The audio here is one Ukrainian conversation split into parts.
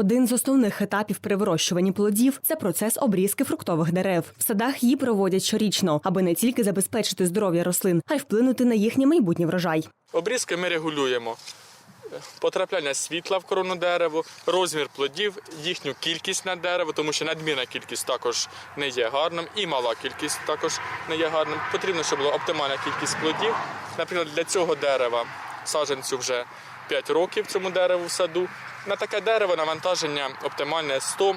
Один з основних етапів при вирощуванні плодів це процес обрізки фруктових дерев. В садах її проводять щорічно, аби не тільки забезпечити здоров'я рослин, а й вплинути на їхній майбутній врожай. Обрізки ми регулюємо потрапляння світла в корону дереву, розмір плодів, їхню кількість на дерево, тому що надмірна кількість також не є гарним, і мала кількість також не є гарним. Потрібно, щоб була оптимальна кількість плодів. Наприклад, для цього дерева саджанцю вже 5 років цьому дереву в саду. На таке дерево навантаження оптимальне 100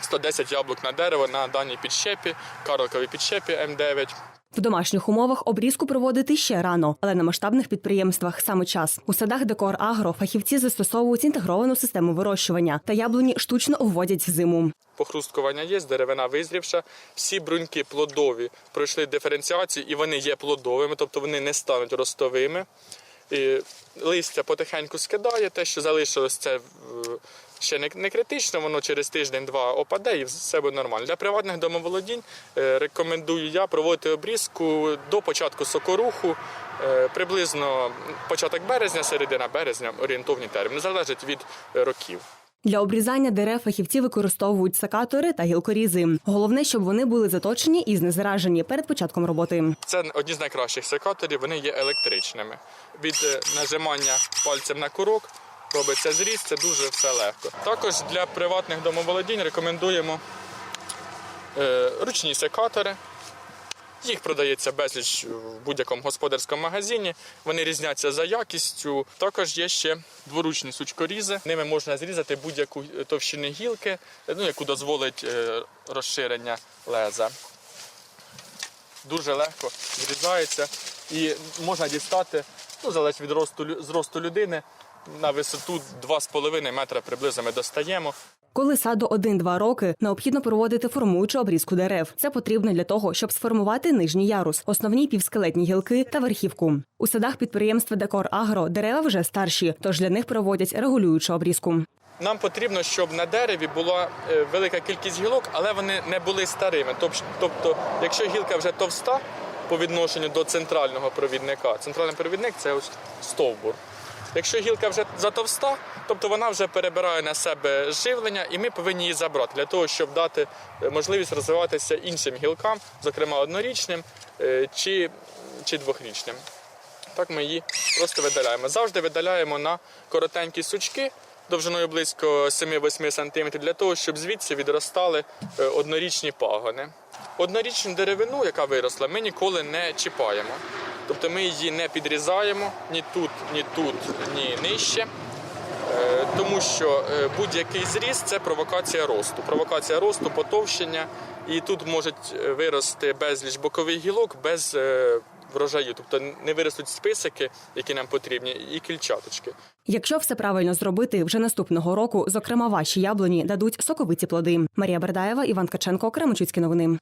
110 яблук на дерево на даній підщепі, карликовій підщепі М9. В домашніх умовах обрізку проводити ще рано, але на масштабних підприємствах саме час. У садах Декор Агро фахівці застосовують інтегровану систему вирощування та яблуні штучно вводять в зиму. Похрусткування є, деревина визрівша. Всі бруньки плодові пройшли диференціацію і вони є плодовими, тобто вони не стануть ростовими. І листя потихеньку скидає, те, що залишилось, це е, ще не, критично, воно через тиждень-два опаде і все буде нормально. Для приватних домоволодінь е, рекомендую я проводити обрізку до початку сокоруху, е, приблизно початок березня, середина березня, орієнтовні терміни, залежить від років. Для обрізання дерев фахівці використовують секатори та гілкорізи. Головне, щоб вони були заточені і знезаражені перед початком роботи. Це одні з найкращих секаторів, вони є електричними. Від е, нажимання пальцем на курок робиться зріз, це дуже все легко. Також для приватних домоволодінь рекомендуємо е, ручні секатори. Їх продається безліч в будь-якому господарському магазині. Вони різняться за якістю. Також є ще дворучні сучкорізи. Ними можна зрізати будь-яку товщину гілки, ну, яку дозволить е, розширення леза дуже легко зрізається і можна дістати, ну, залежить від росту, зросту людини, на висоту 2,5 метра приблизно ми достаємо. Коли саду 1-2 роки, необхідно проводити формуючу обрізку дерев. Це потрібно для того, щоб сформувати нижній ярус, основні півскелетні гілки та верхівку. У садах підприємства Декор Агро дерева вже старші, тож для них проводять регулюючу обрізку. Нам потрібно, щоб на дереві була е, велика кількість гілок, але вони не були старими. Тобто, якщо гілка вже товста по відношенню до центрального провідника, центральний провідник це ось стовбур. Якщо гілка вже затовста, тобто вона вже перебирає на себе живлення, і ми повинні її забрати для того, щоб дати е, можливість розвиватися іншим гілкам, зокрема однорічним е, чи, чи двохрічним. Так ми її просто видаляємо. Завжди видаляємо на коротенькі сучки довжиною близько 7-8 см для того, щоб звідси відростали е, однорічні пагони. Однорічну деревину, яка виросла, ми ніколи не чіпаємо. Тобто ми її не підрізаємо ні тут, ні тут, ні нижче. Е, Тому що е, будь-який зріз це провокація росту. Провокація росту, потовщення. І тут можуть е, вирости безліч бокових гілок без врожаю. Тобто не виростуть списики, які нам потрібні, і кільчаточки. Якщо все правильно зробити, вже наступного року, зокрема, ваші яблуні дадуть соковиті плоди. Марія Бердаєва, Іван Ткаченко, Кременчуцькі новини.